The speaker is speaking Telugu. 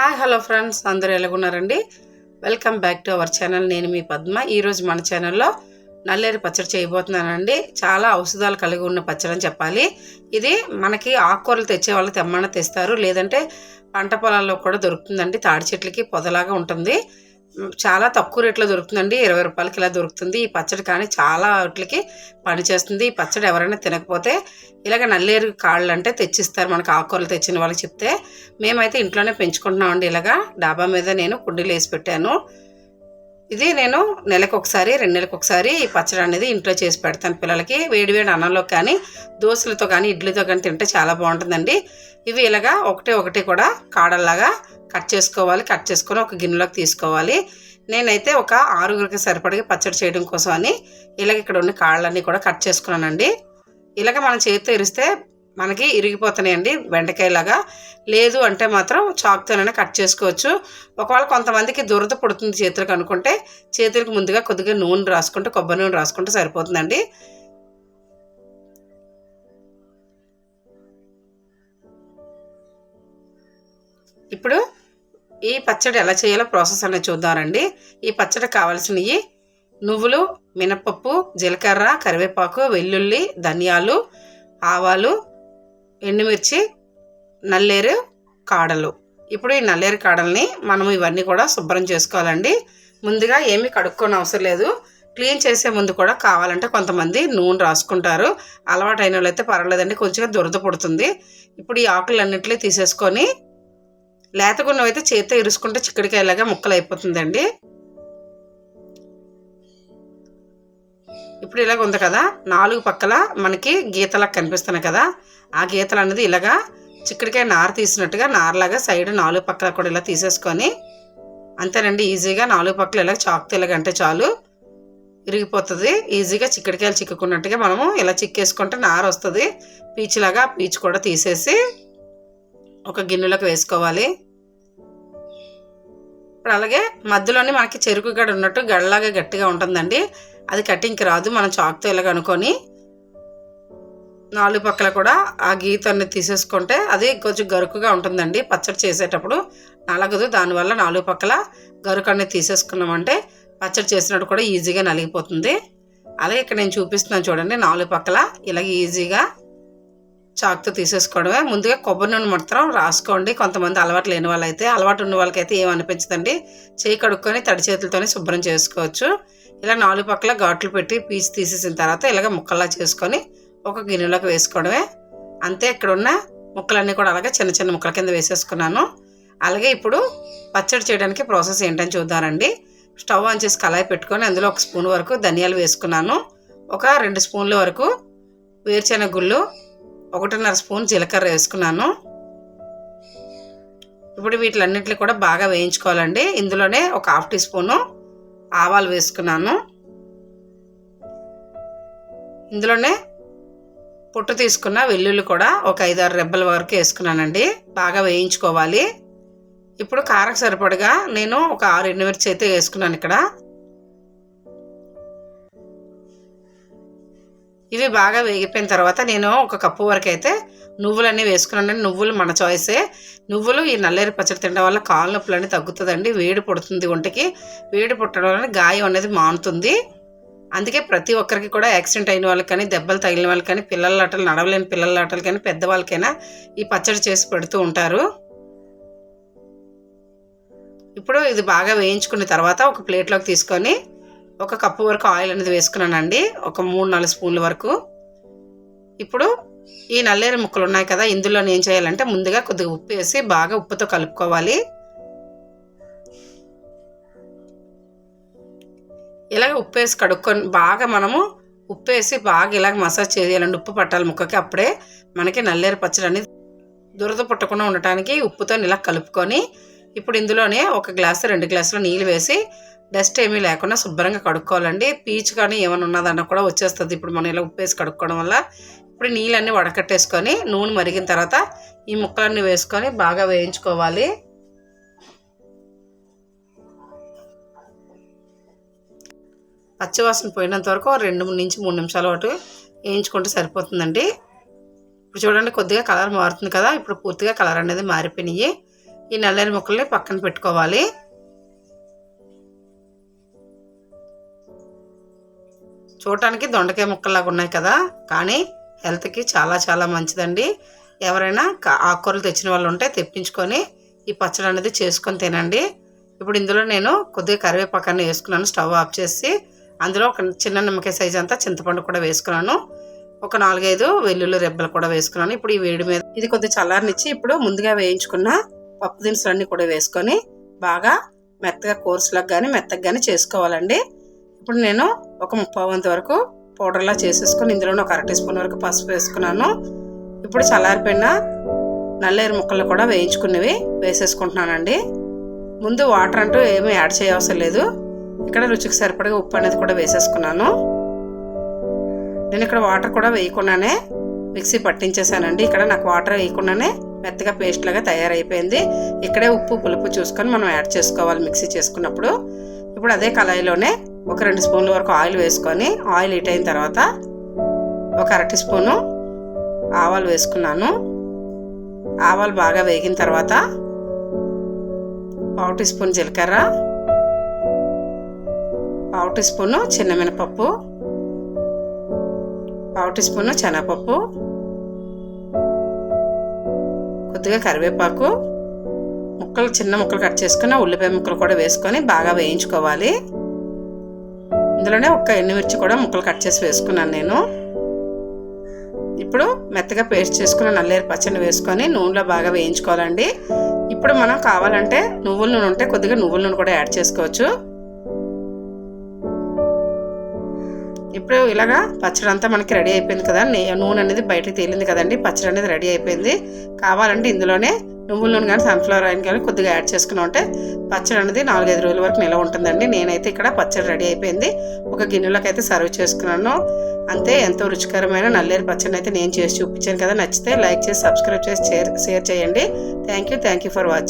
హాయ్ హలో ఫ్రెండ్స్ అందరూ ఎలాగున్నారండి? Welcome back to our channel. నేను మీ పద్మ. ఈరోజు మన ఛానల్లో నల్లేరు పచ్చడి చేయబోతున్నానండి. చాలా ఔషధాలు కలిగి ఉన్న పచ్చడి అని చెప్పాలి. ఇది మనకి ఆకుకూరలు తెచ్చే వాళ్ళు తెమ్మన్న తెస్తారు. లేదంటే పంట పొలాల్లో కూడా దొరుకుతుందండి. తాడి చెట్లకి పొదలాగా ఉంటుంది. చాలా తక్కువ రేట్లో దొరుకుతుందండి. ఇరవై రూపాయలకి ఇలా దొరుకుతుంది. ఈ పచ్చడి కానీ చాలా వాటికి పనిచేస్తుంది. ఈ పచ్చడి ఎవరైనా తినకపోతే ఇలాగ నల్లేరు కాళ్ళు అంటే తెచ్చిస్తారు. మనకు ఆకుకూరలు తెచ్చిన వాళ్ళకి చెప్తే. మేమైతే ఇంట్లోనే పెంచుకుంటున్నామండి ఇలాగా. డాబా మీద నేను కుండీలు వేసి పెట్టాను. ఇది నేను నెలకు ఒకసారి రెండు నెలలకు ఒకసారి ఈ పచ్చడి అనేది ఇంట్లో చేసి పెడతాను పిల్లలకి. వేడి వేడి అన్నంలో కానీ దోశలతో కానీ ఇడ్లీతో కానీ తింటే చాలా బాగుంటుందండి. ఇవి ఇలాగా ఒకటి ఒకటి కూడా కాడల్లాగా కట్ చేసుకోవాలి. కట్ చేసుకొని ఒక గిన్నెలోకి తీసుకోవాలి. నేనైతే ఒక ఆరుగురికి సరిపడిగా పచ్చడి చేయడం కోసం అని ఇలాగ ఇక్కడ ఉన్న కాళ్ళన్నీ కూడా కట్ చేసుకున్నానండి. ఇలాగ మనం చేతితో ఇరిస్తే మనకి ఇరిగిపోతున్నాయండి బెండకాయలాగా. లేదు అంటే మాత్రం చాకుతోనైనా కట్ చేసుకోవచ్చు. ఒకవేళ కొంతమందికి దురద పుడుతుంది చేతులకు అనుకుంటే చేతులకు ముందుగా కొద్దిగా నూనె రాసుకుంటే కొబ్బరి నూనె రాసుకుంటే సరిపోతుందండి. ఇప్పుడు ఈ పచ్చడి ఎలా చేయాలో ప్రాసెస్ అనేది చూద్దామండి. ఈ పచ్చడి కావాల్సినవి నువ్వులు మినపప్పు జీలకర్ర కరివేపాకు వెల్లుల్లి ధనియాలు ఆవాలు ఎండుమిర్చి నల్లేరు కాడలు. ఇప్పుడు ఈ నల్లేరు కాడల్ని మనం ఇవన్నీ కూడా శుభ్రం చేసుకోవాలండి. ముందుగా ఏమీ కడుక్కోని అవసరం లేదు. క్లీన్ చేసే ముందు కూడా కావాలంటే కొంతమంది నూనె రాసుకుంటారు. అలవాటు అయిన వాళ్ళైతే పర్వాలేదండి కొంచెం దురద పుడుతుంది. ఇప్పుడు ఈ ఆకులన్నింటినీ తీసేసుకొని లేతగున్నవైతే చేతితో ఇరుసుకుంటే చిక్కడికాయలాగా ముక్కలు అయిపోతుందండి ఇప్పుడు ఇలాగ ఉంది కదా నాలుగు పక్కల మనకి గీతలా కనిపిస్తున్నాయి కదా ఆ గీతలు అనేది ఇలాగా చిక్కడికాయ నార తీసినట్టుగా నారలాగా సైడ్ నాలుగు పక్కల కూడా ఇలా తీసేసుకొని అంతేనండి ఈజీగా నాలుగు పక్కల ఇలా చాకుతో ఇలాగ అంటే చాలు. ఇరిగిపోతుంది ఈజీగా చిక్కడికాయలు చిక్కుకున్నట్టుగా మనము ఇలా చిక్కేసుకుంటే నార వస్తుంది. పీచులాగా పీచు కూడా తీసేసి ఒక గిన్నెలోకి వేసుకోవాలి. ఇప్పుడు అలాగే మధ్యలోనే మనకి చెరుకు గడ ఉన్నట్టు గడలాగా గట్టిగా ఉంటుందండి. అది కటింగ్కి రాదు. మనం చాక్తో ఇలాగ అనుకొని నాలుగు పక్కల కూడా ఆ గీత అనేది తీసేసుకుంటే అది కొంచెం గరుకుగా ఉంటుందండి. పచ్చడి చేసేటప్పుడు నలగదు. దానివల్ల నాలుగు పక్కల గరుకు అనేది తీసేసుకున్నామంటే పచ్చడి చేసినట్టు కూడా ఈజీగా నలిగిపోతుంది. అలాగే ఇక్కడ నేను చూపిస్తున్నాను చూడండి. నాలుగు పక్కల ఇలాగ ఈజీగా చాక్తో తీసేసుకోవడమే. ముందుగా కొబ్బరి నూనె మాత్రం రాసుకోండి. కొంతమంది అలవాటు లేని వాళ్ళైతే అలవాటు ఉన్న వాళ్ళకైతే ఏమనిపించదండి చేయి కడుక్కొని తడి చేతులతోనే శుభ్రం చేసుకోవచ్చు. ఇలా నాలుగు పక్కల ఘాట్లు పెట్టి పీచు తీసేసిన తర్వాత ఇలాగ ముక్కల్లా చేసుకొని ఒక గిన్నెలోకి వేసుకోవడమే. అంతే ఇక్కడ ఉన్న ముక్కలన్నీ కూడా అలాగే చిన్న చిన్న ముక్కల కింద వేసేసుకున్నాను. అలాగే ఇప్పుడు పచ్చడి చేయడానికి ప్రాసెస్ ఏంటని చూద్దానండి స్టవ్ ఆన్ చేసి కళాయి పెట్టుకొని అందులో ఒక స్పూన్ వరకు ధనియాలు వేసుకున్నాను. ఒక రెండు స్పూన్ల వరకు వేరుశెనగ గుళ్ళు ఒకటిన్నర స్పూన్ జీలకర్ర వేసుకున్నాను. ఇప్పుడు వీటిలన్నింటినీ కూడా బాగా వేయించుకోవాలండి. ఇందులోనే ఒక హాఫ్ టీ స్పూను ఆవాలు వేసుకున్నాను. ఇందులోనే పొట్టు తీసుకున్న వెల్లుల్లి కూడా ఒక ఐదారు రెబ్బల వరకు వేసుకున్నానండి. బాగా వేయించుకోవాలి. ఇప్పుడు కారం సరిపడగా నేను ఒక ఆరు ఎండుమిర్చి అయితే వేసుకున్నాను ఇక్కడ. ఇవి బాగా వేగిపోయిన తర్వాత నేను ఒక కప్పు వరకు అయితే నువ్వులన్నీ వేసుకున్నాను నువ్వులు మన చాయిసే నువ్వులు ఈ నల్లేరు పచ్చడి తినడం వల్ల కాళ్ళ నొప్పులు అన్నీ తగ్గుతుందండి. వేడి పుడుతుంది ఒంటికి. వేడి పుట్టడం వల్ల గాయం అనేది మానుతుంది. అందుకే ప్రతి ఒక్కరికి కూడా యాక్సిడెంట్ అయిన వాళ్ళకి కానీ దెబ్బలు తగిలిన వాళ్ళకి కానీ పిల్లల ఆటలు నడవలేని పిల్లల ఆటలు కానీ పెద్దవాళ్ళకైనా ఈ పచ్చడి చేసి పెడుతూ ఉంటారు. ఇప్పుడు ఇది బాగా వేయించుకున్న తర్వాత ఒక ప్లేట్లోకి తీసుకొని ఒక కప్పు వరకు ఆయిల్ అనేది వేసుకున్నానండి. ఒక మూడు నాలుగు స్పూన్ల వరకు. ఇప్పుడు ఈ నల్లేరు ముక్కలు ఉన్నాయి కదా ఇందులో ఏం చేయాలంటే ముందుగా కొద్దిగా ఉప్పు వేసి బాగా ఉప్పుతో కలుపుకోవాలి. ఇలాగ ఉప్పు వేసి కడుక్కొని బాగా మనము ఉప్పు వేసి బాగా ఇలాగ మసాజ్ చేయాలండి ఉప్పు పట్టాలి ముక్కకి. అప్పుడే మనకి నల్లేరు పచ్చడి అనేది దురద పుట్టకుండా ఉండటానికి ఉప్పుతో ఇలా కలుపుకొని ఇప్పుడు ఇందులోనే ఒక గ్లాసు రెండు గ్లాసులు నీళ్ళు వేసి డస్ట్ ఏమీ లేకుండా శుభ్రంగా కడుక్కోవాలండి. పీచు కానీ ఏమైనా ఉన్నదన్న కూడా వచ్చేస్తుంది. ఇప్పుడు మనం ఇలా ఉప్పేసి కడుక్కోవడం వల్ల ఇప్పుడు నీళ్ళన్నీ వడకట్టేసుకొని నూనె మరిగిన తర్వాత ఈ ముక్కలన్నీ వేసుకొని బాగా వేయించుకోవాలి. పచ్చివాసన పోయినంత వరకు రెండు నుంచి మూడు నిమిషాల పాటు వేయించుకుంటే సరిపోతుందండి. ఇప్పుడు చూడండి కొద్దిగా కలర్ మారుతుంది కదా. ఇప్పుడు పూర్తిగా కలర్ అనేది మారిపోయినాయి. ఈ నల్లని ముక్కల్ని పక్కన పెట్టుకోవాలి. చూడటానికి దొండకాయ ముక్కల్లాగా ఉన్నాయి కదా కానీ హెల్త్కి చాలా చాలా మంచిదండి. ఎవరైనా ఆకుకూరలు తెచ్చిన వాళ్ళు ఉంటే తెప్పించుకొని ఈ పచ్చడి అనేది చేసుకొని తినండి. ఇప్పుడు ఇందులో నేను కొద్దిగా కరివేపాకాన్ని వేసుకున్నాను స్టవ్ ఆఫ్ చేసి. అందులో ఒక చిన్న నిమ్మకాయ సైజ్ అంతా చింతపండు కూడా వేసుకున్నాను. ఒక నాలుగైదు వెల్లుల్లి రెబ్బలు కూడా వేసుకున్నాను. ఇప్పుడు ఈ వేడి మీద ఇది కొద్దిగా చల్లారనిచ్చి ఇప్పుడు ముందుగా వేయించుకున్న పప్పు దినుసులు అన్నీ కూడా వేసుకొని బాగా మెత్తగా కోర్సులకు కానీ మెత్తగా కానీ చేసుకోవాలండి. ఇప్పుడు నేను ఒక ముప్పై వంతు వరకు పౌడర్లా చేసేసుకొని ఇందులో ఒక అర టీ స్పూన్ వరకు పసుపు వేసుకున్నాను. ఇప్పుడు చల్లారిపోయిన నల్లేరు ముక్కలు కూడా వేయించుకున్నవి వేసేసుకుంటున్నానండి. ముందు వాటర్ అంటూ ఏమీ యాడ్ చేయవసరం లేదు. ఇక్కడ రుచికి సరిపడగా ఉప్పు అనేది కూడా వేసేసుకున్నాను. నేను ఇక్కడ వాటర్ కూడా వేయకుండానే మిక్సీ పట్టించేసానండి ఇక్కడ నాకు వాటర్ వేయకుండానే మెత్తగా పేస్ట్ లాగా తయారైపోయింది. ఇక్కడే ఉప్పు పులుపు చూసుకొని మనం యాడ్ చేసుకోవాలి. మిక్సీ చేసుకున్నప్పుడు ఇప్పుడు అదే కళాయిలోనే ఒక రెండు స్పూన్ల వరకు ఆయిల్ వేసుకొని ఆయిల్ హీట్ అయిన తర్వాత ఒక అరటి స్పూను ఆవాలు వేసుకున్నాను. ఆవాలు బాగా వేగిన తర్వాత పావు టీ స్పూన్ జీలకర్ర పావు టీ స్పూను చిన్న మినపప్పు పావు టీ స్పూను శనగపప్పు కొద్దిగా కరివేపాకు ముక్కలు చిన్న ముక్కలు కట్ చేసుకుని ఉల్లిపాయ ముక్కలు కూడా వేసుకొని బాగా వేయించుకోవాలి. ఇందులోనే ఒక్క ఎండుమిర్చి కూడా ముక్కలు కట్ చేసి వేసుకున్నాను నేను. ఇప్పుడు మెత్తగా పేస్ట్ చేసుకున్న నల్లేరు పచ్చడి వేసుకొని నూనెలో బాగా వేయించుకోవాలండి. ఇప్పుడు మనం కావాలంటే నువ్వుల నూనె ఉంటే కొద్దిగా నువ్వుల నూనె కూడా యాడ్ చేసుకోవచ్చు. ఇప్పుడు ఇలాగా పచ్చడి అంతా మనకి రెడీ అయిపోయింది కదా. నూనె అనేది బయటకు తేలింది కదండి. పచ్చడి అనేది రెడీ అయిపోయింది. కావాలంటే ఇందులోనే నువ్వుల నూనె కానీ సన్ఫ్లవర్ ఆయిల్ కానీ కొద్దిగా యాడ్ చేసుకున్నాం అంటే పచ్చడి అనేది నాలుగైదు రోజుల వరకు నిల్వ ఉంటుందండి. నేనైతే ఇక్కడ పచ్చడి రెడీ అయిపోయింది. ఒక గిన్నెలోకి అయితే సర్వ్ చేసుకున్నాను. అంతే ఎంతో రుచికరమైన నల్లేరు పచ్చడి అయితే నేను చేసి చూపించాను కదా. నచ్చితే లైక్ చేసి సబ్స్క్రైబ్ చేసి షేర్ షేర్ చేయండి. Thank you thank you for watching